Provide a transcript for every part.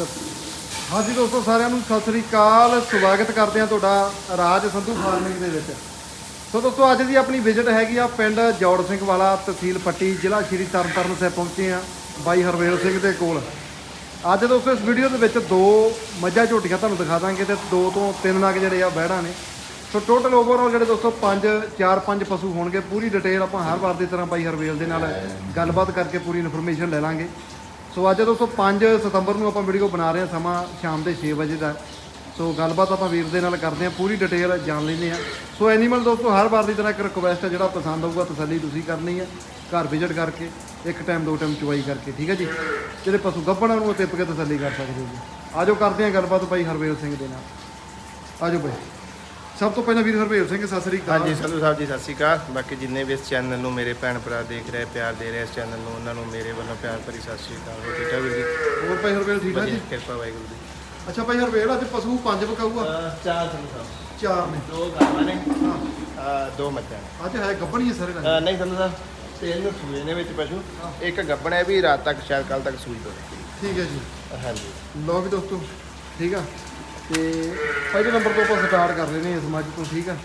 ਹਾਂਜੀ ਦੋਸਤੋ, ਸਾਰਿਆਂ ਨੂੰ ਸਤਿ ਸ੍ਰੀ ਅਕਾਲ। ਸਵਾਗਤ ਕਰਦੇ ਹਾਂ ਤੁਹਾਡਾ ਰਾਜ ਸੰਧੂ ਫਾਰਮਿੰਗ ਦੇ ਵਿੱਚ। ਸੋ ਦੋਸਤੋ, ਅੱਜ ਦੀ ਆਪਣੀ ਵਿਜ਼ਿਟ ਹੈਗੀ ਆ ਪਿੰਡ ਜੌੜ ਸਿੰਘ ਵਾਲਾ, ਤਹਿਸੀਲ ਪੱਟੀ, ਜ਼ਿਲ੍ਹਾ ਸ਼੍ਰੀ ਤਰਨਤਾਰਨ ਸਾਹਿਬ ਪਹੁੰਚੇ ਆ ਬਾਈ ਹਰਵੇਲ ਸਿੰਘ ਦੇ ਕੋਲ। ਅੱਜ ਦੋਸਤੋ, ਇਸ ਵੀਡੀਓ ਦੇ ਵਿੱਚ ਦੋ ਮੱਝਾਂ ਝੋਟੀਆਂ ਤੁਹਾਨੂੰ ਦਿਖਾ ਦਾਂਗੇ ਤੇ ਦੋ ਤੋਂ ਤਿੰਨ ਨਗ ਜਿਹੜੇ ਆ ਬਹਿੜਾਂ ਨੇ। ਸੋ ਟੋਟਲ ਓਵਰਆਲ ਜਿਹੜੇ ਦੋਸਤੋ, ਪੰਜ, ਚਾਰ, ਪੰਜ ਪਸ਼ੂ ਹੋਣਗੇ। ਪੂਰੀ ਡਿਟੇਲ ਆਪਾਂ ਹਰ ਵਾਰ ਦੀ ਤਰ੍ਹਾਂ ਬਾਈ ਹਰਵੇਲ ਦੇ ਨਾਲ ਗੱਲਬਾਤ ਕਰਕੇ ਪੂਰੀ ਇਨਫੋਰਮੇਸ਼ਨ ਲੈ ਲਾਂਗੇ। ਸੋ ਅੱਜ ਦੋਸਤੋ 5 ਸਤੰਬਰ ਨੂੰ ਆਪਾਂ ਵੀਡੀਓ ਬਣਾ ਰਹੇ ਹਾਂ ਸਮਾਂ ਸ਼ਾਮ ਦੇ 6 ਵਜੇ ਦਾ। ਸੋ ਗੱਲਬਾਤ ਆਪਾਂ ਵੀਰ ਦੇ ਨਾਲ ਕਰਦੇ ਹਾਂ, ਪੂਰੀ ਡਿਟੇਲ ਜਾਣ ਲੈਂਦੇ ਹਾਂ। ਸੋ ਐਨੀਮਲ ਦੋਸਤੋ, ਹਰ ਵਾਰ ਦੀ ਤਰ੍ਹਾਂ ਇੱਕ ਰਿਕੁਐਸਟ ਹੈ, ਜਿਹੜਾ ਪਸੰਦ ਆਊਗਾ, ਤਸੱਲੀ ਤੁਸੀਂ ਕਰਨੀ ਹੈ, ਘਰ ਵਿਜ਼ਿਟ ਕਰਕੇ, ਇੱਕ ਟਾਈਮ ਦੋ ਟਾਈਮ ਚੁਆਈ ਕਰਕੇ, ਠੀਕ ਹੈ ਜੀ? ਜਿਹੜੇ ਪਸ਼ੂ ਗੱਭਣ ਨੂੰ ਟਿੱਪ ਕੇ ਤਸੱਲੀ ਕਰ ਸਕਦੇ ਹੋ ਜੀ। ਆਜੋ ਕਰਦੇ ਹਾਂ ਗੱਲਬਾਤ ਬਾਈ ਹਰਵੇਲ ਸਿੰਘ ਦੇ ਨਾਲ। ਆਜੋ ਬਾਈ ਸਭ ਤੋਂ ਪਹਿਲਾਂ ਵੀਰ ਹਰਵੇਲ ਸਿੰਘ ਸਤਿ ਸ੍ਰੀ ਅਕਾਲ। ਹਾਂਜੀ ਸੰਧੂ ਸਾਹਿਬ ਜੀ ਸਤਿ ਸ਼੍ਰੀ ਅਕਾਲ। ਬਾਕੀ ਜਿੰਨੇ ਵੀ ਇਸ ਚੈਨਲ ਨੂੰ ਮੇਰੇ ਭੈਣ ਭਰਾ ਦੇਖ ਰਹੇ ਪਿਆਰ ਦੇ ਰਹੇ ਇਸ ਚੈਨਲ ਨੂੰ ਉਹਨਾਂ ਨੂੰ ਮੇਰੇ ਵੱਲੋਂ ਪਿਆਰ ਭਰੀ ਸਤਿ ਸ਼੍ਰੀ ਅਕਾਲ। ਹੋ ਠੀਕ ਠਾਕ ਵੀਰ ਜੀ? ਹੋਰ ਭਾਈ ਹਰਵੇਲ ਠੀਕ ਠਾਕ ਜੀ? ਕਿਰਪਾ ਵਾਹਿਗੁਰੂ ਦੀ। ਅੱਛਾ ਭਾਈ ਹਰਵੇਲ ਅੱਜ ਪਸ਼ੂ ਪੰਜ ਵਿਕਾਊਗਾ? ਚਾਰ ਸੰਧੂ ਸਾਹਿਬ। ਚਾਰ ਨੇ। ਦੋ ਗਾਵਾਂ ਨੇ। ਹਾਂ। ਦੋ ਮੱਝਾਂ ਨੇ। ਅੱਜ ਹੈ ਗੱਭਣ ਹੀ ਸਾਰੇ ਨਾਲ ਨਹੀਂ ਸੰਧੂ ਸਾਹਿਬ ਤਿੰਨ ਸੂਏ ਨੇ ਵਿੱਚ ਪਸ਼ੂ। ਇੱਕ ਗੱਬਣ ਹੈ ਵੀ ਰਾਤ ਤੱਕ ਸ਼ਾਇਦ ਕੱਲ ਤੱਕ ਸੂਈ ਹੋਵੇ ਠੀਕ ਹੈ ਜੀ। ਹਾਂਜੀ। ਵੀ ਦੋਸਤੋ ਠੀਕ ਆ? ਤੇ ਪਹਿਲੇ ਨੰਬਰ ਤੋਂ ਆਪਾਂ ਸਟਾਰਟ ਕਰ ਰਹੇ ਨੇ ਇਸ ਮੱਝ ਤੋਂ ਠੀਕ ਆ?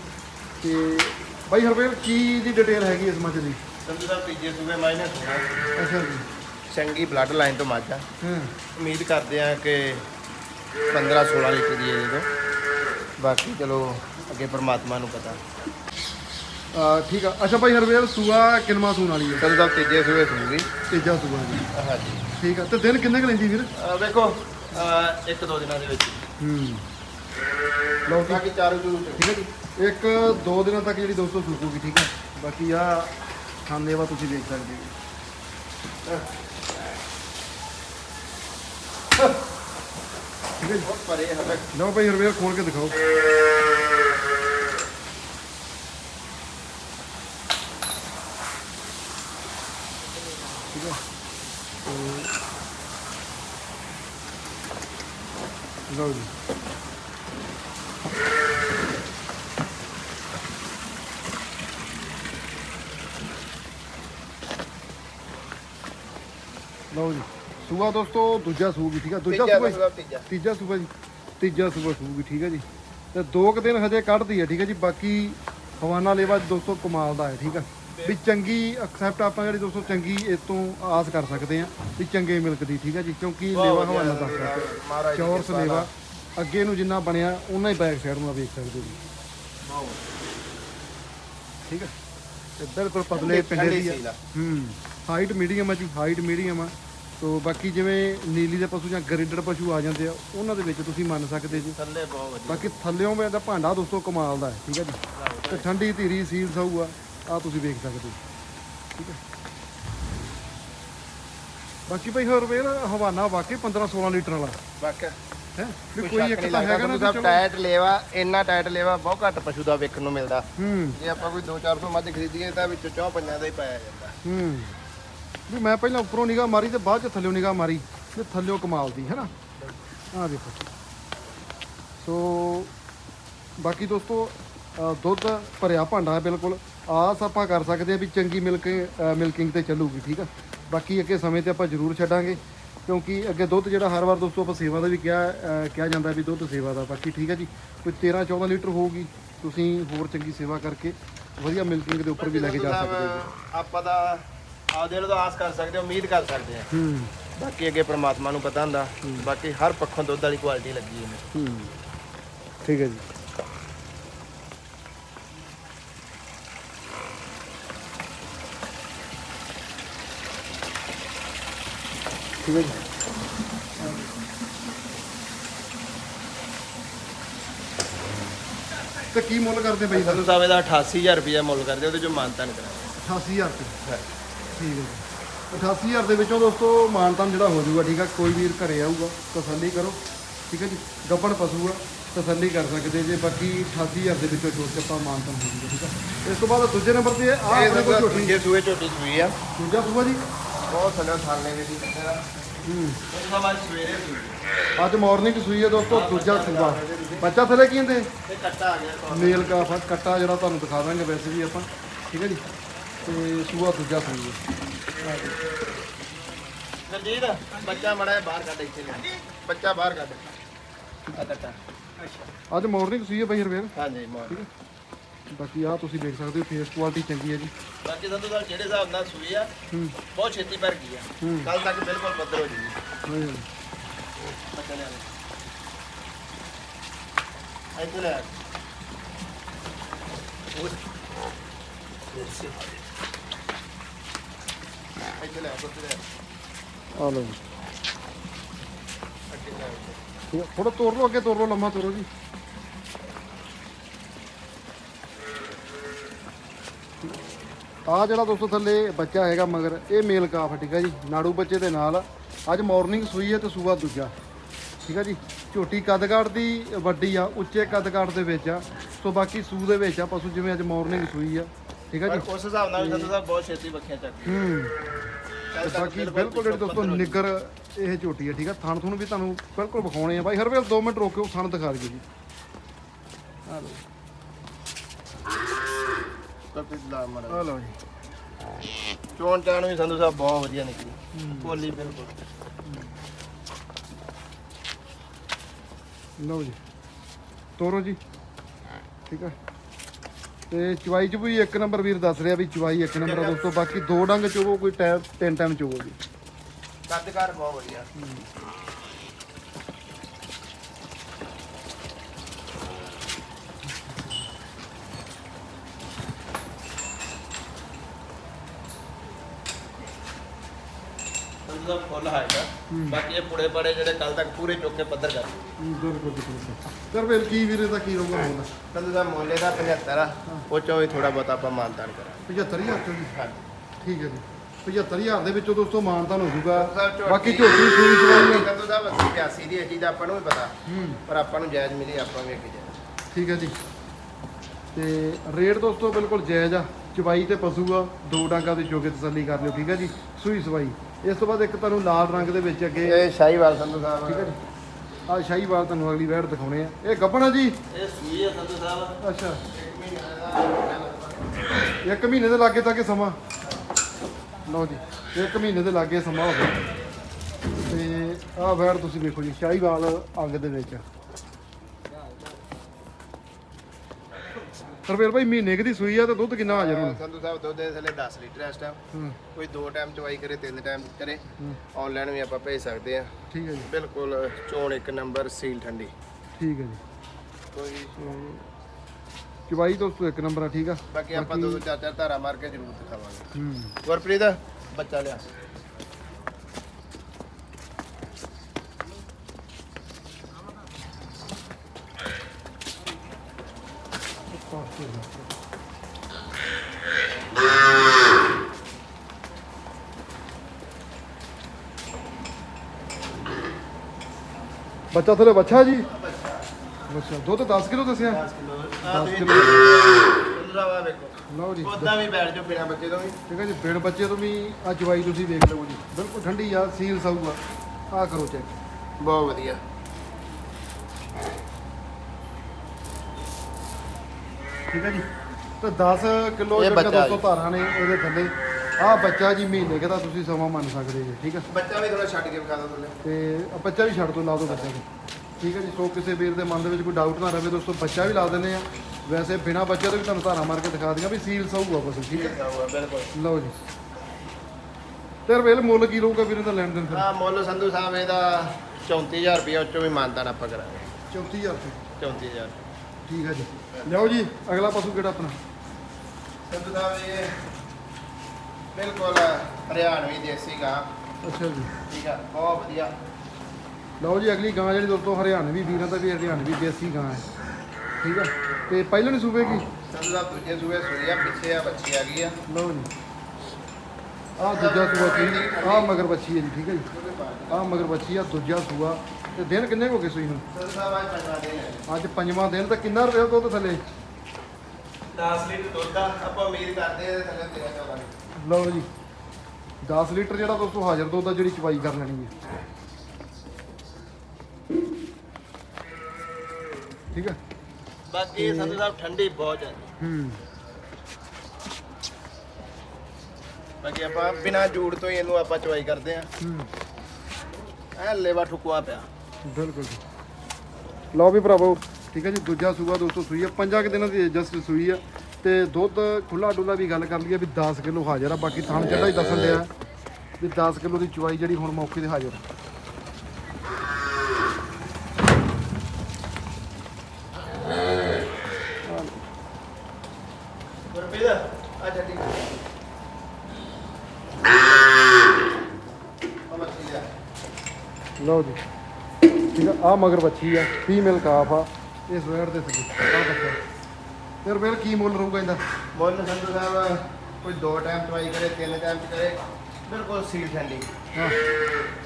ਤੇ ਬਾਈ ਹਰਵੇਲ ਕੀ ਦੀ ਡਿਟੇਲ ਹੈਗੀ ਇਸ ਮੱਝ ਦੀ? ਸੰਧੂ ਸਾਹਿਬ ਤੀਜੇ ਮਾਈਨਸ ਅੱਛਾ ਜੀ। ਚੰਗੀ ਬਲੱਡ ਲਾਈਨ ਤੋਂ ਮੱਝ ਆ ਹਾਂ। ਉਮੀਦ ਕਰਦੇ ਆ ਕਿ 15 16 ਲੀਟਰ ਦੀ ਹੈ ਜਦੋਂ ਬਾਕੀ ਚਲੋ ਅੱਗੇ ਪਰਮਾਤਮਾ ਨੂੰ ਪਤਾ। ਆ, ਠੀਕ ਆ। ਅੱਛਾ ਭਾਈ ਹਰਵੇਲ ਸੂਆ ਕਿੰਨਵਾਂ ਸੂਣ ਵਾਲੀ ਹੈ? ਕਦੋਂ ਤੱਕ ਤੀਜੇ ਸੂਏ ਸੂਗੀ ਤੀਜਾ ਸੂਆ ਜੀ। ਹਾਂਜੀ। ਠੀਕ ਆ। ਤੇ ਦਿਨ ਕਿੰਨੇ ਕੁ ਲੈਂਦੀ ਵੀਰ? ਅਹ ਵੇਖੋ ਅਹ ਇੱਕ ਦੋ ਦਿਨਾਂ ਦੇ ਵਿੱਚ। ਹੂੰ। ਲਓ ਜੀ। ਬਾਕੀ ਚਾਰੂ ਚੂਰੂ ਚ ਠੀਕ ਹੈ ਜੀ। ਇੱਕ ਦੋ ਦਿਨਾਂ ਤੱਕ ਜਿਹੜੀ ਦੋਸਤੋ ਸੁੱਕੂਗੀ ਠੀਕ ਆ ਬਾਕੀ ਆ ਖਾਨੇਵਾ ਤੁਸੀਂ ਦੇਖ ਸਕਦੇ ਹੋ। ਠੀਕ ਹੈ ਜੀ ਬਹੁਤ ਪਰੇ ਹੈ ਲਓ ਭਾਈ ਹਰਵੇਲ ਖੋਲ ਕੇ ਦਿਖਾਓ। ਲਓ ਜੀ। ਲਓ ਜੀ। ਸੂਆ ਦੋਸਤੋ ਦੂਜਾ ਸੂਗੀ ਠੀਕ ਆ। ਦੂਜਾ ਤੀਜਾ ਸੂਆ ਤੀਜਾ। ਤੀਜਾ ਸੂਬਾ ਜੀ। ਤੀਜਾ ਸੂਬਾ ਸੂਗੀ ਠੀਕ ਹੈ ਜੀ। ਤੇ ਦੋ ਕੁ ਦਿਨ ਹਜੇ ਕੱਢਦੀ ਹੈ ਠੀਕ ਹੈ ਜੀ। ਬਾਕੀ ਹਵਾਨਾ ਲੇਵਾ ਦੋਸਤੋ ਕਮਾਲ ਦਾ ਹੈ ਠੀਕ ਹੈ ਵੀ ਚੰਗੀ ਐਕਸੈਪਟ ਆਪਾਂ ਜਿਹੜੀ ਦੋਸਤੋ ਚੰਗੀ ਇਸ ਤੋਂ ਆਸ ਕਰ ਸਕਦੇ ਆ ਵੀ ਚੰਗੇ ਮਿਲਕ ਦੀ ਠੀਕ ਹੈ ਜੀ? ਕਿਉਂਕਿ ਲੇਵਾ ਹਵਾਨਾ ਦੱਸਦਾ ਦੀ ਚੌਰਸ। ਲੇਵਾ ਅੱਗੇ ਨੂੰ ਜਿੰਨਾ ਬਣਿਆ ਉਹਨਾਂ ਹੀ ਬੈਕ ਸਾਈਡ ਨੂੰ ਆ ਵੇਖ ਸਕਦੇ ਜੀ। ਠੀਕ ਹੈ ਤੇ ਬਿਲਕੁਲ ਪਤਲੇ ਪਿੰਡੇ ਦੀ ਆ। ਆ। ਹੂੰ ਹਾਈਟ ਮੀਡੀਅਮ ਆ ਜੀ ਹਾਈਟ ਮੀਡੀਅਮ ਆ। ਸੋ ਬਾਕੀ ਜਿਵੇਂ ਨੀਲੀ ਦੇ ਪਸ਼ੂ ਜਾਂ ਗ੍ਰੇਡਡ ਪਸ਼ੂ ਆ ਜਾਂਦੇ ਆ ਉਹਨਾਂ ਦੇ ਵਿੱਚ ਤੁਸੀਂ ਮੰਨ ਸਕਦੇ ਜੀ। ਥੱਲੇ ਬਹੁਤ ਵਧੀਆ। ਬਾਕੀ ਥੱਲਿਓਂ ਵੀ ਇਹਦਾ ਭਾਂਡਾ ਦੋਸਤੋ ਕਮਾਲ ਦਾ ਹੈ ਠੀਕ ਹੈ ਜੀ? ਤੇ ਠੰਡੀ ਧੀਰੀ ਸੀਲ ਸਹੂ ਆ ਆ ਤੁਸੀਂ ਵੇਖ ਸਕਦੇ ਹੋ। ਠੀਕ ਹੈ। ਬਾਕੀ ਭਾਈ ਹੋਰ ਵੇਰ ਹਵਾਨਾ ਵਾਕਈ 15 16 ਲੀਟਰ ਵਾਲਾ। ਬਾਕੀ ਹੈ? ਵੀ ਕੋਈ ਇੱਕ ਤਾਂ ਹੈਗਾ ਨਾ ਵੀ ਸਭ ਟਾਇਟ ਲੇਵਾ ਇੰਨਾ ਟਾਇਟ ਲੇਵਾ ਬਹੁਤ ਘੱਟ ਪਸ਼ੂ ਦਾ ਵੇਖਣ ਨੂੰ ਮਿਲਦਾ। ਹੂੰ। ਜੇ ਆਪਾਂ ਕੋਈ 2-400 ਮੱਝ ਖਰੀਦੀਏ ਤਾਂ ਵਿੱਚ ਚੌਂ ਪੰਜਾਂ ਦਾ ਹੀ ਪਾਇਆ ਜਾਂਦਾ। ਹੂੰ। ਵੀ ਮੈਂ ਪਹਿਲਾਂ ਉੱਪਰੋਂ ਨਿਗਾਹ ਮਾਰੀ ਤੇ ਬਾਅਦ ਚ ਥੱਲਿਓਂ ਨਿਗਾਹ ਮਾਰੀ ਤੇ ਥੱਲਿਓਂ ਕਮਾਲ ਦੀ ਹੈ ਨਾ ਆ ਦੇਖੋ। ਸੋ ਬਾਕੀ ਦੋਸਤੋ ਦੁੱਧ ਭਰਿਆ ਭਾਂਡਾ ਹੈ ਬਿਲਕੁਲ। ਆਸ ਆਪਾਂ ਕਰ ਸਕਦੇ ਆ ਵੀ ਚੰਗੀ ਮਿਲਕ ਮਿਲਕਿੰਗ ਤੇ ਚੱਲੂਗੀ ਠੀਕ ਆ? ਬਾਕੀ ਅੱਗੇ ਸਮੇਂ ਤੇ ਆਪਾਂ ਜ਼ਰੂਰ ਛੱਡਾਂਗੇ ਕਿਉਂਕਿ ਅੱਗੇ ਦੁੱਧ ਜਿਹੜਾ ਹਰ ਵਾਰ ਦੋਸਤੋ ਆਪਾਂ ਸੇਵਾ ਦਾ ਵੀ ਕਿਹਾ ਕਿਹਾ ਜਾਂਦਾ ਵੀ ਦੁੱਧ ਸੇਵਾ ਦਾ ਬਾਕੀ ਠੀਕ ਹੈ ਜੀ। ਕੋਈ 13 14 ਲੀਟਰ ਹੋਊਗੀ ਤੁਸੀਂ ਹੋਰ ਚੰਗੀ ਸੇਵਾ ਕਰਕੇ ਵਧੀਆ ਮਿਲਕਿੰਗ ਦੇ ਉੱਪਰ ਵੀ ਲੈ ਕੇ ਜਾ ਸਕਦੇ ਹੋ। ਆਪਾਂ ਦਾ ਆਪਦੇ ਤਾਂ ਆਸ ਕਰ ਸਕਦੇ ਹਾਂ ਉਮੀਦ ਕਰ ਸਕਦੇ ਹਾਂ। ਹੂੰ। ਬਾਕੀ ਅੱਗੇ ਪ੍ਰਮਾਤਮਾ ਨੂੰ ਪਤਾ ਹੁੰਦਾ ਬਾਕੀ ਹਰ ਪੱਖੋਂ ਦੁੱਧ ਵਾਲੀ ਕੁਆਲਿਟੀ ਲੱਗੀ ਹੈ। ਹੂੰ। ਠੀਕ ਹੈ ਜੀ। ਠੀਕ ਹੈ ਜੀ ਤੇ ਕੀ ਮੁੱਲ ਕਰਦੇ ਬਈ ਦਾ ਸਾਨੂੰ ਸਾਹਿਬ ਇਹਦਾ 88000 ਰੁਪਇਆ ਮੁੱਲ ਕਰਦੇ ਉਹਦੇ ਚੋਂ ਮਾਨਤਾਨ ਕਰਾਂਗੇ 88000 ਰੁਪਏ। ਠੀਕ ਹੈ ਜੀ। 88000 ਦੇ ਵਿੱਚੋਂ ਦੋਸਤੋ ਮਾਨਤਾਨ ਜਿਹੜਾ ਹੋ ਜਾਊਗਾ ਠੀਕ ਹੈ ਕੋਈ ਵੀਰ ਘਰੇ ਆਊਗਾ ਤਸੱਲੀ ਕਰੋ ਠੀਕ ਹੈ ਜੀ। ਗੱਪਣ ਪਸ਼ੂ ਆ ਤਸੱਲੀ ਕਰ ਸਕਦੇ ਜੇ ਬਾਕੀ 88000 ਦੇ ਵਿੱਚੋਂ ਛੋਟ ਕੇ ਆਪਾਂ ਮਾਨਤਾਨ ਹੋ ਜਾਊਗਾ ਠੀਕ ਹੈ ਇਸ ਤੋਂ ਬਾਅਦ ਦੂਜੇ ਨੰਬਰ ਤੇ ਆ ਆਪਣੇ ਕੋਲ ਝੋਟੀ। ਦੂਜੇ ਸੂਏ ਝੋਟੀ ਸੂਈ ਆ। ਦੂਜਾ ਸੂਆ ਜੀ। ਬਹੁਤ ਥੱਲੇ ਥਾਲੇ ਵੀ ਦੀ। ਕੱਟਿਆ ਹੂੰ। ਉਸ ਤੋਂ ਬਾਅਦ ਸਵੇਰੇ ਸੂਈ ਅੱਜ ਮਾਰਨਿੰਗ ਸੂਈ ਹੈ ਦੋਸਤੋ ਦੂਜਾ ਸੂਆ। ਬੱਚਾ ਥੱਲੇ ਕੀ ਹੁੰਦੇ ਤੇ ਕੱਟਾ ਆ ਗਿਆ ਮੇਲ ਕਾ ਫਟ ਕੱਟਾ ਜਿਹੜਾ ਤੁਹਾਨੂੰ ਦਿਖਾ ਦਾਂਗੇ ਵੈਸੇ ਵੀ ਆਪਾਂ। ਠੀਕ ਹੈ ਜੀ? ਤੇ ਸੂਆ ਦੂਜਾ ਸੂਈ ਹੈ ਬੱਚਾ ਮੜਾ ਬਾਹਰ ਕੱਢ ਇੱਥੇ ਬੱਚਾ ਬਾਹਰ ਕੱਢ। ਆ ਕੱਟਾ ਅੱਜ ਮਾਰਨਿੰਗ ਸੂਈ ਹੈ ਬਾਈ ਹਰਵੇਲ ਹਾਂਜੀ ਮੋਰ ਬਾਕੀ ਆ ਤੁਸੀਂ ਦੇਖ ਸਕਦੇ ਹੋ ਫੇਸ ਕੁਆਲਿਟੀ ਚੰਗੀ ਹੈ ਜੀ ਬਾਕੀ ਸੰਧੂ ਸਾਹਿਬ ਜਿਹੜੇ ਹਿਸਾਬ ਨਾਲ ਸੂਈ ਆ ਹੂੰ ਬਹੁਤ ਛੇਤੀ ਭਰ ਗਈ ਆ ਹੂੰ ਕੱਲ ਤੱਕ ਬਿਲਕੁਲ ਬੱਦਰ ਹੋ ਜੂਗੀ ਨਹੀਂ ਬੱਚਾ ਲਿਆ ਇੱਥੇ ਲੈ ਆ। ਓਏ। ਇੱਥੇ ਲੈ ਆ, ਪੁੱਤ ਲੈ ਆ। ਆ ਲਓ ਜੀ। ਅੱਗੇ ਲੈ ਆ। ਠੀਕ ਹੈ, ਥੋੜਾ ਤੋਰ ਲਓ ਅੱਗੇ ਤੋਰ ਲਓ ਲੰਮਾ ਤੋਰੋ ਜੀ ਆ ਜਿਹੜਾ ਦੋਸਤੋ ਥੱਲੇ ਬੱਚਾ ਹੈਗਾ ਮਗਰ ਇਹ ਮੇਲ ਕਾਫ ਠੀਕ ਹੈ ਜੀ? ਨਾੜੂ ਬੱਚੇ ਦੇ ਨਾਲ। ਅੱਜ ਮਾਰਨਿੰਗ ਸੂਈ ਹੈ ਤੇ ਸੂਆ ਦੂਜਾ। ਠੀਕ ਹੈ ਜੀ? ਝੋਟੀ ਕੱਦਕਾਠ ਦੀ ਵੱਡੀ ਆ ਉੱਚੇ ਕੱਦਕਾਠ ਦੇ ਵਿੱਚ ਆ। ਸੋ ਬਾਕੀ ਸੂ ਦੇ ਵਿੱਚ ਆ ਪਸ਼ੂ ਜਿਵੇਂ ਅੱਜ ਮਾਰਨਿੰਗ ਸੂਈ ਆ। ਠੀਕ ਹੈ ਜੀ? ਉਸ ਹਿਸਾਬ ਨਾਲ ਸੰਧੂ ਸਾਹਿਬ ਬਹੁਤ ਛੇਤੀ ਬੱਖੀਆਂ ਚੱਕ ਹੂੰ। ਬਾਕੀ ਬਿਲਕੁਲ ਜਿਹੜੀ ਦੋਸਤੋ ਨਿੱਗਰ ਇਹ ਝੋਟੀ ਹੈ ਠੀਕ ਹੈ ਥਣ ਥੁਣ ਵੀ ਤੁਹਾਨੂੰ ਬਿਲਕੁਲ ਵਿਖਾਉਣੇ ਆ ਬਾਈ। ਹਰ ਵੇਲੇ 2 ਮਿੰਟ ਰੋਕਿਓ ਥਣ ਦਿਖਾ ਦਈਏ ਜੀ। ਆ ਲਓ। ਜੂਗੀ। ਲਾ ਮਾੜਾ ਆ ਲਓ ਜੀ। ਚੋਣ ਚਾਣ ਵੀ ਸੰਧੂ ਸਾਹਿਬ ਬਹੁਤ ਵਧੀਆ ਨਿਕਲੀ। ਭੋਲੀ ਬਿਲਕੁਲ। ਲਓ ਜੀ। ਤੋਰੋ ਜੀ। ਠੀਕ ਹੈ ਤੇ ਚਵਾਈ ਚ ਵੀ ਇੱਕ ਨੰਬਰ ਵੀਰ ਦੱਸ ਰਿਹਾ ਵੀ ਚਵਾਈ ਇੱਕ ਨੰਬਰ ਆ। ਦੋਸਤੋ ਬਾਕੀ ਦੋ ਡੰਗ ਚੋਵੋ ਕੋਈ ਟਾਈਮ ਤਿੰਨ ਟਾਈਮ ਚੋਵੋ ਜੀ। ਕੱਦਕਾਰ ਬਹੁਤ ਵਧੀਆ। ਸਾਹਿਬ ਫੁੱਲ ਹਾਇਦਾ ਬਾਕੀ ਇਹ ਪੁੜੇ ਪੜੇ ਜਿਹੜੇ ਕੱਲ ਤੱਕ ਪੂਰੇ ਚੁੱਕ ਕੇ ਪੱਧਰ ਕਰ। ਬਿਲਕੁਲ ਬਿਲਕੁਲ। ਸਰ ਵੇਲ ਕੀ ਵੀਰੇ ਦਾ ਕੀ ਰਹੂਗਾ ਮੁੱਲ ਸੰਧੂ ਸਾਹਿਬ ਮੁੱਲੇ ਦਾ 75 ਆ। ਉਹ ਚੋਂ ਵੀ ਥੋੜਾ ਬਹੁਤਾ ਆਪਾਂ ਮਾਨਤਾਨ ਕਰਾਂਗੇ। 75000 ਚੋਂ ਜੀ? ਹਾਂਜੀ। ਠੀਕ ਹੈ ਜੀ। 75000 ਦੇ ਵਿੱਚੋਂ ਦੋਸਤੋ ਮਾਨਤਾਨ ਹੋ ਜਾਊਗਾ। ਬਾਕੀ ਝੋਟੀ ਸੂਈ ਹੈ ਸੰਧੂ ਸਾਹਿਬ 80 82 ਦੀ ਚੀਜ਼ ਦਾ ਆਪਾਂ ਨੂੰ ਵੀ ਪਤਾ। ਹੂੰ। ਪਰ ਆਪਾਂ ਨੂੰ ਜਾਇਜ਼ ਮਿਲੀ ਆਪਾਂ ਵੀ ਅੱਗੇ ਜਾਇਜ਼। ਠੀਕ ਹੈ ਜੀ। ਤੇ ਰੇਟ ਦੋਸਤੋ ਬਿਲਕੁਲ ਜਾਇਜ਼ ਆ। ਚਵਾਈ ਤੇ ਪਸ਼ੂ ਆ ਦੋ ਡਾਂਗਾ ਦੀ ਜੋਗੇ ਤਸੱਲੀ ਕਰ ਲਿਓ ਠੀਕ ਹੈ ਜੀ। ਸੂਈ ਸਵਾਈ। ਇਸ ਤੋਂ ਬਾਅਦ ਇੱਕ ਤੁਹਾਨੂੰ ਲਾਲ ਰੰਗ ਦੇ ਵਿੱਚ ਅੱਗੇ ਇਹ ਸ਼ਾਹੀਵਾਲ ਸੰਧੂ ਸਾਹਿਬ ਠੀਕ ਹੈ ਜੀ। ਆ ਸ਼ਾਹੀਵਾਲ ਤੁਹਾਨੂੰ ਅਗਲੀ ਵੈੜ ਦਿਖਾਉਣੇ ਆ। ਇਹ ਗੱਬਣ ਆ ਜੀ? ਇਹ ਸੂਈ ਹੈ ਸੰਧੂ ਸਾਹਿਬ। ਅੱਛਾ। ਇੱਕ ਮਹੀਨੇ ਦੇ ਲਾਗੇ ਤੱਕ ਸਮਾਂ। ਲਓ ਜੀ ਇੱਕ ਮਹੀਨੇ ਦੇ ਲਾਗੇ ਸਮਾਂ ਹੋ ਗਿਆ। ਤੇ ਆਹ ਵੈੜ ਤੁਸੀਂ ਵੇਖੋ ਜੀ ਸ਼ਾਹੀਵਾਲ ਅੰਗ ਦੇ ਵਿੱਚ। ਸਰਵੇਰ ਭਾਈ ਮਹੀਨੇ ਕੁ ਦੀ ਸੂਈ ਆ ਤੇ ਦੁੱਧ ਕਿੰਨਾ ਹਾਜ਼ਰ ਹੁਣ? ਸੰਧੂ ਸਾਹਿਬ ਦੁੱਧ ਦੇ ਥੱਲੇ 10 ਲੀਟਰ ਇਸ ਟਾਈਮ ਕੋਈ ਦੋ ਟਾਈਮ ਚਵਾਈ ਕਰੇ ਤਿੰਨ ਟਾਈਮ ਕਰੇ। ਆਨਲਾਈਨ ਵੀ ਆਪਾਂ ਭੇਜ ਸਕਦੇ ਆ। ਠੀਕ ਹੈ ਜੀ। ਬਿਲਕੁਲ ਚੋਣ ਇੱਕ ਨੰਬਰ ਸੀਲ ਠੰਡੀ। ਠੀਕ ਹੈ ਜੀ। ਕੋਈ ਚਵਾਈ ਦੋਸਤੋ ਇੱਕ ਨੰਬਰ ਆ ਠੀਕ ਆ? ਬਾਕੀ ਆਪਾਂ ਦੋ ਦੋ ਚਾਰ ਚਾਰ ਧਾਰਾ ਮਾਰ ਕੇ ਜ਼ਰੂਰ ਦਿਖਾਵਾਂਗੇ। ਹੂੰ। ਗੁਰਪ੍ਰੀਤ ਬੱਚਾ ਲਿਆ। ਬੱਚਾ ਥਲੇ ਬੱਚਾ ਜੀ। ਅੱਛਾ ਦੁੱਧ 10 ਕਿਲੋ ਦੱਸਿਆ। 10 ਕਿਲੋ। ਆ ਵੇਖੋ। ਲਓ ਜੀ ਉਦਾਂ ਵੀ ਬੈਠ ਜਾਓ ਬਿਨਾ ਬੱਚੇ ਤੋਂ ਵੀ। ਠੀਕ ਹੈ ਜੀ ਬਿਨ ਬੱਚੇ ਤੋਂ ਵੀ ਆ ਚਵਾਈ ਤੁਸੀਂ ਵੇਖ ਲਓ ਜੀ। ਬਿਲਕੁਲ ਠੰਡੀ ਆ ਸੀਲ ਸਾਊ ਆ ਆ ਕਰੋ ਚੈੱਕ ਬਹੁਤ ਵਧੀਆ। ਠੀਕ ਹੈ ਜੀ। ਤੇ 10 ਕਿਲੋ ਜਿਹੜਾ ਬੱਚਾ 200 ਧਾਰਾਂ ਨੇ ਇਹਦੇ ਥੱਲੇ। ਆ ਬੱਚਾ ਜੀ ਮਹੀਨੇ ਕੁ ਦਾ ਤੁਸੀਂ ਸਮਾਂ ਮੰਨ ਸਕਦੇ ਜੀ ਠੀਕ ਹੈ ਬੱਚਾ ਵੀ ਥੋੜਾ ਛੱਡ ਕੇ ਵਿਖਾ ਦਿਓ ਥੱਲੇ। ਤੇ ਆ ਬੱਚਾ ਵੀ ਛੱਡ ਦੋ ਲਾ ਦਿਓ ਬੱਚਾ ਵੀ ਠੀਕ ਹੈ ਜੀ? ਸੋ ਕਿਸੇ ਵੀਰ ਦੇ ਮਨ ਦੇ ਵਿੱਚ ਕੋਈ ਡਾਊਟ ਨਾ ਰਹੇ ਦੋਸਤੋ ਬੱਚਾ ਵੀ ਲਾ ਦਿੰਦੇ ਆ। ਵੈਸੇ ਬਿਨਾ ਬੱਚੇ ਤੋਂ ਵੀ ਤੁਹਾਨੂੰ ਧਾਰਾਂ ਮਾਰ ਕੇ ਦਿਖਾ ਦਿਆਂ ਵੀ ਸੀਲ ਆ ਬਸ ਠੀਕ ਹੈ ਬਿਲਕੁਲ। ਲਓ ਜੀ। ਤੇ ਰਵੇਲ ਮੁੱਲ ਕੀ ਲਊਗਾ ਵੀਰੇ ਦਾ ਲੈਣ ਦੇਣ ਫਿਰ? ਹਾਂ ਮੁੱਲ ਸੰਧੂ ਸਾਹਿਬ ਇਹਦਾ 34000 ਰੁਪਏ ਉਹ ਚੋਂ ਵੀ ਮਾਨਤਾਨ ਆਪਾਂ ਕਰਾਂਗੇ। 34000 ਰੁਪਏ। 34000 ਠੀਕ ਹੈ ਜੀ। ਲਿਆਓ ਜੀ ਅਗਲਾ ਪਸ਼ੂ ਕਿਹੜਾ ਆਪਣਾ? ਸੰਧੂ ਸਾਹਿਬ ਇਹ ਬਿਲਕੁਲ ਹਰਿਆਣਵੀ ਦੇਸੀ ਗਾਂ। ਅੱਛਾ ਜੀ। ਠੀਕ ਆ ਬਹੁਤ ਵਧੀਆ। ਲਓ ਜੀ ਅਗਲੀ ਗਾਂ ਜਿਹੜੀ ਦੋਸਤੋ ਹਰਿਆਣਵੀ ਵੀਰਾਂ ਦਾ ਵੀ ਹਰਿਆਣਵੀ ਦੇਸੀ ਗਾਂ ਹੈ। ਠੀਕ ਆ ਤੇ ਪਹਿਲਾਂ ਨਹੀਂ ਸੂਬੇਗੀ ਸੰਧੂ ਸਾਹਿਬ ਦੂਜੇ ਸੂਏ ਆ ਪਿੱਛੇ ਆ ਬੱਚੀ ਆ ਗਈ ਆ। ਲਓ ਜੀ। ਆਹ ਦੂਜਾ ਸੂਆ ਸੀ ਆਹ ਮਗਰ ਬੱਚੀ ਹੈ ਜੀ ਠੀਕ ਹੈ ਜੀ। ਆਹ ਮਗਰ ਬੱਚੀ ਆ ਦੂਜਾ ਸੂਆ ਤੇ ਦਿਨ ਕਿੰਨੇ ਕੁ ਹੋ ਗਏ ਸੂਈ ਨੂੰ ਅੱਜ ਪੰਜਵਾਂ ਦਿਨ ਤਾਂ ਕਿੰਨਾ ਰੁਪਏ ਦੁੱਧ ਥੱਲੇ? 10 ਲੀਟਰ ਦੁੱਧ ਆ। ਆਪਾਂ ਉਮੀਦ ਕਰਦੇ ਆ ਥੱਲੇ 13 14 ਲੀਟਰ। ਲਓ ਜੀ 10 ਲੀਟਰ ਜਿਹੜਾ ਦੋਸਤੋ ਹਾਜ਼ਰ ਦੁੱਧ ਆ ਜਿਹੜੀ ਚਵਾਈ ਕਰ ਲੈਣੀ ਹੈ। ਠੀਕ ਹੈ? ਬਾਕੀ ਇਹ ਸੰਧੂ ਸਾਹਿਬ ਠੰਡੀ ਬਹੁਤ ਹੈ। ਹੂੰ। ਬਾਕੀ ਆਪਾਂ ਬਿਨਾ ਜੂੜ ਤੋਂ ਹੀ ਇਹਨੂੰ ਆਪਾਂ ਚਵਾਈ ਕਰਦੇ ਆ ਹੂੰ। ਐ ਲੇਵਾ ਠੁਕਵਾ ਪਿਆ। ਬਿਲਕੁਲ ਜੀ। ਲਓ ਵੀ ਭਰਾਵੋ ਠੀਕ ਹੈ ਜੀ ਦੂਜਾ ਸੂਆ ਦੋਸਤੋ ਸੂਈ ਆ ਪੰਜਾਂ ਕੁ ਦਿਨਾਂ ਦੀ ਜਸਟ ਸੂਈ ਆ। ਤੇ ਦੁੱਧ ਖੁੱਲਾ ਡੁੱਲਾ ਵੀ ਗੱਲ ਕਰ ਲਈਏ ਵੀ 10 ਕਿਲੋ ਹਾਜ਼ਰ ਆ ਬਾਕੀ ਥਣ ਚੱਡਾ ਹੀ ਦੱਸਣ ਡਿਆ। ਵੀ 10 ਕਿਲੋ ਦੀ ਚੁਆਈ ਜਿਹੜੀ ਹੁਣ ਮੌਕੇ ਤੇ ਹਾਜ਼ਰ ਆ। ਲਓ ਜੀ। ਠੀਕ ਆ ਆ ਮਗਰ ਬੱਚੀ ਆ ਫੀਮੇਲ ਕਾਫ ਆ। ਇਸ ਵੇੜ ਦੇ ਸਕੀ ਆ ਬੱਚਾ ਤੇ ਰੁਪਏ ਕੀ ਮੁੱਲ ਰਹੂਗਾ ਇਹਦਾ? ਮੁੱਲ ਸੰਧੂ ਸਾਹਿਬ ਕੋਈ ਦੋ ਟਾਈਮ ਟਰਾਈ ਕਰੇ ਤਿੰਨ ਟਾਈਮ ਕਰੇ ਬਿਲਕੁਲ ਸੀਲ ਠੰਡੀ ਹਾਂ।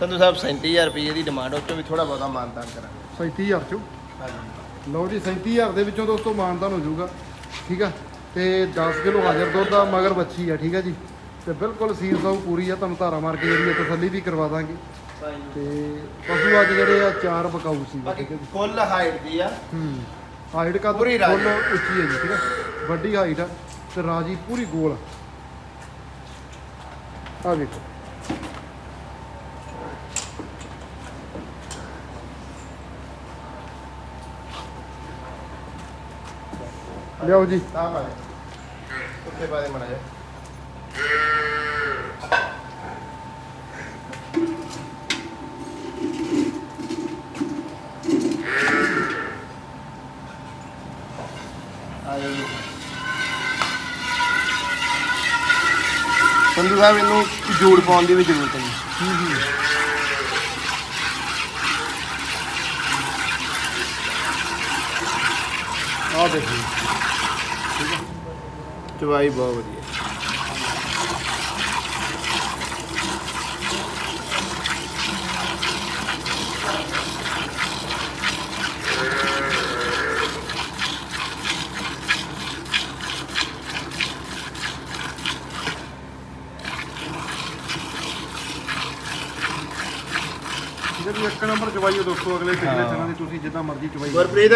ਸੰਧੂ ਸਾਹਿਬ 37000 ਰੁਪਏ ਦੀ ਡਿਮਾਂਡ ਉਹ ਚੋਂ ਵੀ ਥੋੜਾ ਬਹੁਤਾ ਮਾਨਤਾਨ ਕਰਾਂਗੇ। 37000 ਚੋਂ? ਹਾਂਜੀ। ਲਓ ਜੀ 37000 ਦੇ ਵਿੱਚੋਂ ਦੋਸਤੋ ਮਾਨਦਾਨ ਹੋ ਜਾਊਗਾ ਠੀਕ ਆ? ਤੇ 10 ਕਿਲੋ ਹਾਜ਼ਰ ਦੁੱਧ ਆ ਮਗਰ ਬੱਚੀ ਆ ਠੀਕ ਆ ਜੀ? ਤੇ ਬਿਲਕੁਲ ਸੀਲ ਸਾਊ ਪੂਰੀ ਆ ਤੁਹਾਨੂੰ ਧਾਰਾ ਮਾਰ ਕੇ ਜਿਹੜੀ ਤਸੱਲੀ ਵੀ ਕਰਵਾ ਦਾਂਗੇ। ਤੇ ਪਸ਼ੂ ਅੱਜ ਜਿਹੜੇ ਆ ਚਾਰ ਬਕਾਊ ਸੀ ਬਾਕੀ ਕੁੱਲ ਹਾਈਟ ਦੀ ਆ। ਹੂੰ। ਹਾਈਟ ਕਾ ਪੂਰੀ ਰਾਜੀ। ਫੁੱਲ ਉੱਚੀ ਹੈ ਜੀ ਠੀਕ ਆ ਵੱਡੀ ਹਾਈਟ ਆ ਤੇ ਰਾਜੀ ਪੂਰੀ ਗੋਲ ਆ। ਵੇਖੋ। ਲਿਆਓ ਜੀ। ਤਾਂ ਪਾਲੇ ਉੱਤੇ ਜਾਓ ਜੀ ਸੰਧੂ ਸਾਹਿਬ ਇਹਨੂੰ ਜੋੜ ਪਾਉਣ ਦੀ ਵੀ ਜ਼ਰੂਰਤ ਨਹੀਂ ਆ ਦੇਖੋ ਚਵਾਈ ਬਹੁਤ ਵਧੀਆ ਜਿਹੜੀ ਇੱਕ ਨੰਬਰ ਚਵਾਈ ਹੈ ਦੋਸਤੋ ਅਗਲੇ ਪਿਛਲੇ ਦਿਨਾਂ ਦੀ ਤੁਸੀਂ ਜਿੱਦਾਂ ਮਰਜ਼ੀ ਚਵਾਈ ਗੁਰਪ੍ਰੀਤ।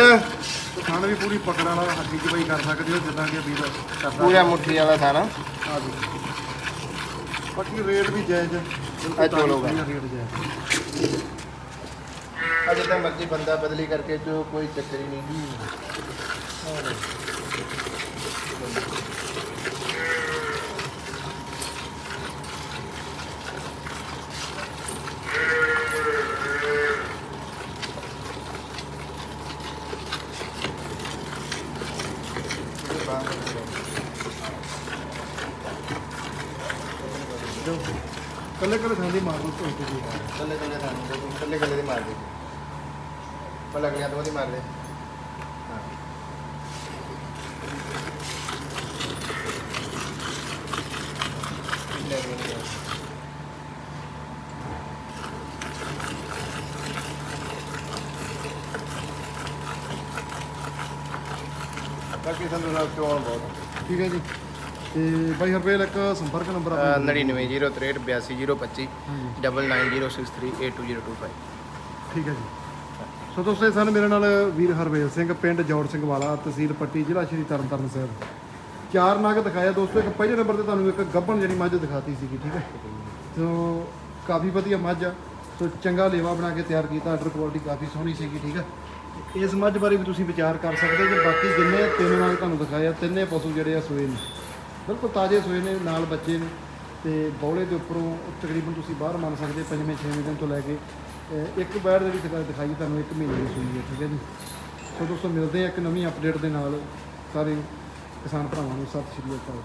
ਖਾਣ ਵੀ ਪੂਰੀ ਪਕੜ ਵਾਲਾ ਹੱਥੀ ਚਵਾਈ ਕਰ ਸਕਦੇ ਹੋ ਜਿੱਦਾਂ ਕਿ ਵੀਰ ਕਰਦਾ। ਪੂਰਾ ਮੁੱਠੀ ਵਾਲਾ ਥਾਣਾ। ਆ ਜੀ। ਬਾਕੀ ਰੇਟ ਵੀ ਜਾਇਜ਼ ਹੈ। ਚੋਲੋਗਾ। ਰੇਟ ਜਾਇਜ਼ ਅੱਜ ਤਾਂ ਮਰਜ਼ੀ ਬੰਦਾ ਬਦਲੀ ਕਰਕੇ ਜੋ ਕੋਈ ਚੱਕਰ ਹੀ ਨਹੀਂ। ਜੋ ਕੱਲੇ ਕੱਲੇ ਥਾਂ ਦੀ ਮਾਰ ਦੋ ਤੇ ਜੀ ਕੱਲੇ ਕੱਲੇ ਥਾਣੇ ਕੱਲੇ ਕੱਲੇ ਦੀ ਮਾਰ ਦੇ। ਪਰ ਲੱਗਣੀਆਂ ਤੋਂ ਉਹਦੀ ਮਾਰ ਦੇ। ਹਾਂ। ਲੈ ਲੈ। ਬਾਕੀ ਸਾਹਿਬ ਚੋਣ ਬਹੁਤ। ਠੀਕ ਹੈ ਜੀ। ਤੇ ਬਾਈ ਹਰਪੇਲ ਇੱਕ ਸੰਪਰਕ ਨੰਬਰ ਆਪਣਾ 9903828025 ਹਾਂਜੀ। 9906382025 ਠੀਕ ਹੈ ਜੀ। ਸੋ ਦੋਸਤੋ ਇਹ ਸਨ ਮੇਰੇ ਨਾਲ ਵੀਰ ਹਰਵੇਲ ਸਿੰਘ ਪਿੰਡ ਜੌੜ ਸਿੰਘ ਵਾਲਾ ਤਹਿਸੀਲ ਪੱਟੀ ਜ਼ਿਲ੍ਹਾ ਸ਼੍ਰੀ ਤਰਨਤਾਰਨ ਸਾਹਿਬ। ਚਾਰ ਨਗ ਦਿਖਾਇਆ ਦੋਸਤੋ ਇੱਕ ਪਹਿਲੇ ਨੰਬਰ ਤੇ ਤੁਹਾਨੂੰ ਇੱਕ ਗੱਭਣ ਜਿਹੜੀ ਮੱਝ ਦਿਖਾਤੀ ਸੀਗੀ ਠੀਕ ਹੈ? ਸੋ ਕਾਫੀ ਵਧੀਆ ਮੱਝ ਆ। ਸੋ ਚੰਗਾ ਲੇਵਾ ਬਣਾ ਕੇ ਤਿਆਰ ਕੀਤਾ ਆਰਡਰ ਕੁਆਲਿਟੀ ਕਾਫੀ ਸੋਹਣੀ ਸੀਗੀ ਠੀਕ ਹੈ? ਇਸ ਮੱਝ ਬਾਰੇ ਵੀ ਤੁਸੀਂ ਵਿਚਾਰ ਕਰ ਸਕਦੇ ਜੇ। ਬਾਕੀ ਜਿੰਨੇ ਤਿੰਨ ਨਗ ਤੁਹਾਨੂੰ ਦਿਖਾਏ ਆ ਤਿੰਨੇ ਪਸ਼ੂ ਜਿਹੜੇ ਆ ਸੋਏ ਨੇ। ਬਿਲਕੁਲ ਤਾਜ਼ੇ ਸੋਏ ਨੇ, ਨਾਲ ਬੱਚੇ ਨੇ ਤੇ ਬੌਲੇ ਦੇ ਉੱਪਰੋਂ ਤਕਰੀਬਨ ਤੁਸੀਂ ਬਾਹਰ ਮੰਨ ਸਕਦੇ ਪੰਜਵੇਂ, ਛੇਵੇਂ ਦਿਨ ਤੋਂ ਲੈ ਕੇ ਇੱਕ ਬੈਡ ਦੇ ਵਿੱਚ ਦਿਖਾਈ ਤੁਹਾਨੂੰ ਇੱਕ ਮਹੀਨੇ ਦੀ ਸੂਈ ਹੈ, ਠੀਕ ਹੈ ਜੀ। ਸੋ ਦੋਸਤੋ ਮਿਲਦੇ ਆ ਇੱਕ ਨਵੀਂ ਅਪਡੇਟ ਦੇ ਨਾਲ। ਸਾਰੇ ਕਿਸਾਨ ਭਰਾਵਾਂ ਨੂੰ ਸਤਿ ਸ਼੍ਰੀ ਅਕਾਲ।